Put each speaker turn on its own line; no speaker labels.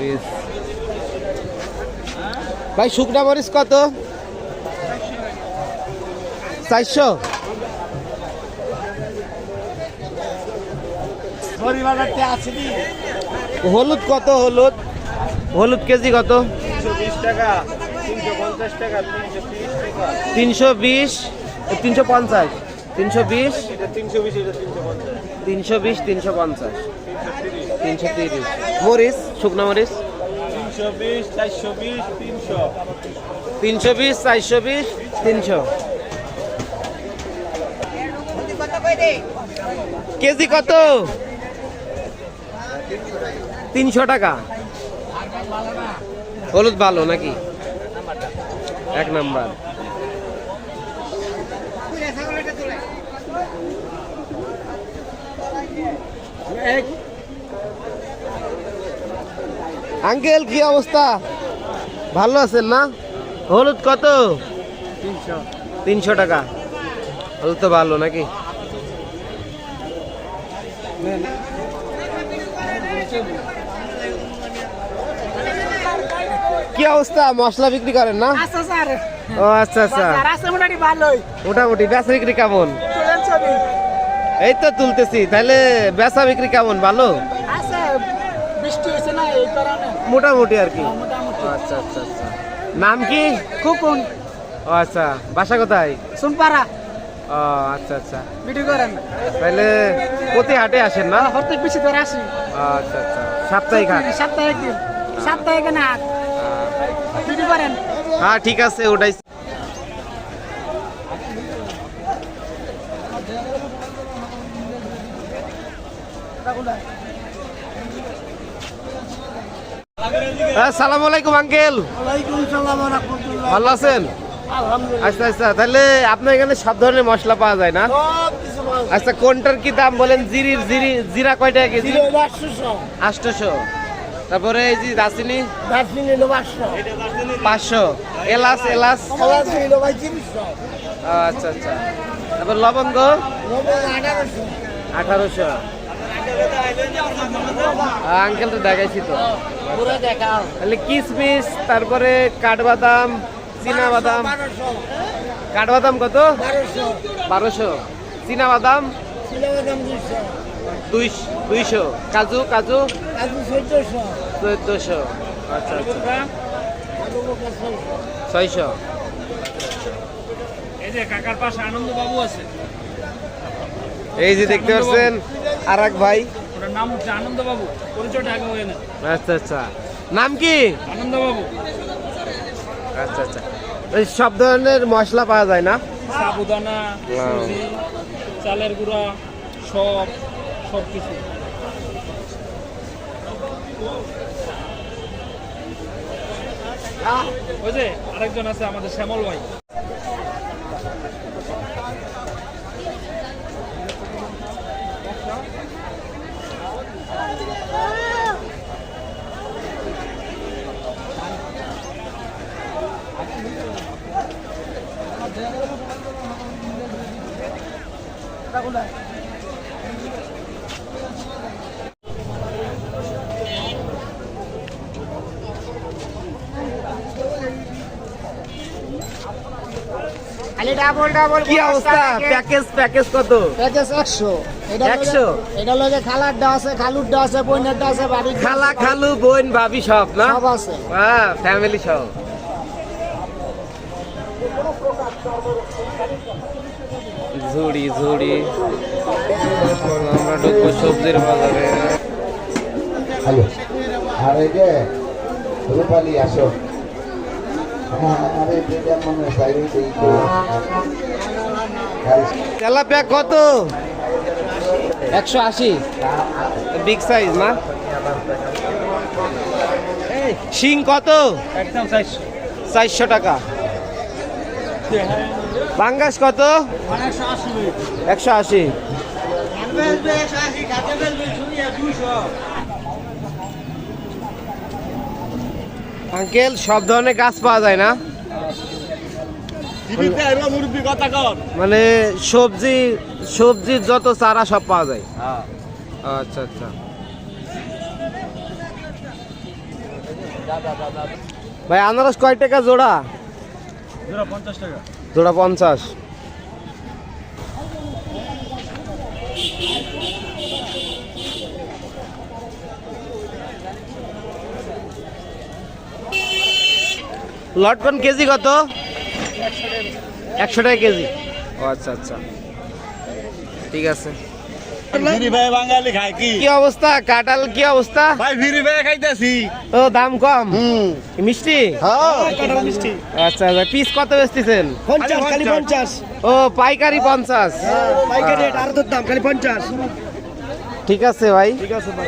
মরিচ। ভাই শুকনা মরিচ কত? চারশো। হলুদ কত হলুদ? হলুদ কেজি কত?
তিনশো বিশ টাকা তিনশো পঞ্চাশ টাকা তিনশো তিরিশ টাকা।
তিনশো বিশ তিনশো পঞ্চাশ। তিনশো বিশ?
তিনশো বিশ তিনশো পঞ্চাশ।
তিনশো
তিরিশ।
মরিচ? শুকনো মরিচ?
তিনশো বিশ চারশো বিশ তিনশো।
তিনশো বিশ চারশো বিশ তিনশো। কেজি কত? তিনশো টাকা। হলুদ ভালো নাকি? এক নাম্বার। আঙ্কেল কি অবস্থা? ভালো আছেন না? হলুদ কত?
তিনশো।
টাকা। হলুদ তো ভালো নাকি? কি অবস্থা? মশলা বিক্রি করেন না?
আচ্ছা
ও আচ্ছা আচ্ছা।
মোটামুটি
বেচা বিক্রি কেমন? এই তো তুলতেছি। তাহলে বেচা বিক্রি কেমন? ভালো?
বৃষ্টি হয়েছে না এই কারণে।
মোটামুটি আর কি। আচ্ছা আচ্ছা আচ্ছা। নাম কি?
খুকুন।
ও আচ্ছা। বাসা কোথায়?
সুনপাড়া।
ও আচ্ছা আচ্ছা।
ভিডিও করেন।
তাহলে প্রতি হাটে আসেন না?
প্রত্যেক বেশি ধরে আসি।
আচ্ছা আচ্ছা। সাপ্তাহিক হাট?
সপ্তাহে দিন। সপ্তাহে না হাট। ভিডিও করেন।
হ্যাঁ ঠিক আছে ওটাই। সালাম আলাইকুম আঙ্কেল। ভালো আছেন? আচ্ছা আচ্ছা তাহলে আপনার এখানে সব ধরনের মশলা পাওয়া যায় না? আচ্ছা কোনটার কি দাম বলেন? জিরির জিরি জিরা কয় টাকা কেজি? আটশোশো। তারপরে এই যে দাসিনি
পাঁচশো।
এলাচ এলাচ? আচ্ছা আচ্ছা। তারপর লবঙ্গ?
আঠারোশো।
আঙ্কেল তো দেখাইছি তো।
পুরো দেখাও
তাহলে কিসমিস তারপরে কাঠবাদাম চীনা বাদাম কাঠবাদাম কত?
বারোশো।
বারোশো চীনা বাদাম
দুইশো।
কাজু কাজু?
চোদ্দশো।
আচ্ছা আচ্ছা।
ছয়শো।
ছয়শো
এই যে কাকার পাশে আনন্দ বাবু আছে।
এই যে দেখতে পাচ্ছেন আর এক ভাই
নাম হচ্ছে আনন্দ বাবু পরিচয়টা আগে হয়ে
আচ্ছা আচ্ছা। নাম কি?
আনন্দ বাবু
আচ্ছা আচ্ছা। এই সব ধরনের মশলা পাওয়া যায় না?
সাবুদানা চালের গুঁড়া সব সব কিছু। ওই যে আরেকজন আছে আমাদের শ্যামল ভাই।
কি অবস্থা? প্যাকেজ প্যাকেজ কত?
প্যাকেজ একশো। এটা
একশো?
এটা লগে খালার ডা আছে খালুর ডা আছে বইনের ডা আছে বাড়ির
খালা খালু বোন ভাবি সব না?
সব আছে।
হ্যাঁ ফ্যামিলি সব। ঝুড়ি ঝুড়ি। আমরা ঢুকবো সবজির বাজারে।
হ্যালো। আর এই যে রূপালি আসো। হ্যাঁ হয়।
তেলাপিয়া কত? একশো আশি। বিগ সাইজ না শিং কত?
একদম চারশো
চারশো টাকা। পাঙ্গাস কত? একশো আশি। আঙ্কেল, সব ধরনের গাছ পাওয়া যায় না? মানে সবজি, সবজির যত চারা সব পাওয়া যায়। আচ্ছা আচ্ছা। ভাই, আনারস কয় টাকা জোড়া?
জোড়া পঞ্চাশ টাকা।
লটকন কেজি কত? একশো টাকা কেজি। ও আচ্ছা আচ্ছা। ঠিক আছে।
বাঙালি খায় কি?
কি অবস্থা? কাটাল কি অবস্থা?
ভাই ফিরি ভাই খাইতেছি।
ও দাম কম? মিষ্টি?
মিষ্টি।
আচ্ছা আচ্ছা পিস কত বেচতেছেন?
পঞ্চাশ খালি পঞ্চাশ।
ও পাইকারি পঞ্চাশ।
পাইকারি আর দাম খালি পঞ্চাশ।
ঠিক আছে ভাই।
ঠিক আছে ভাই।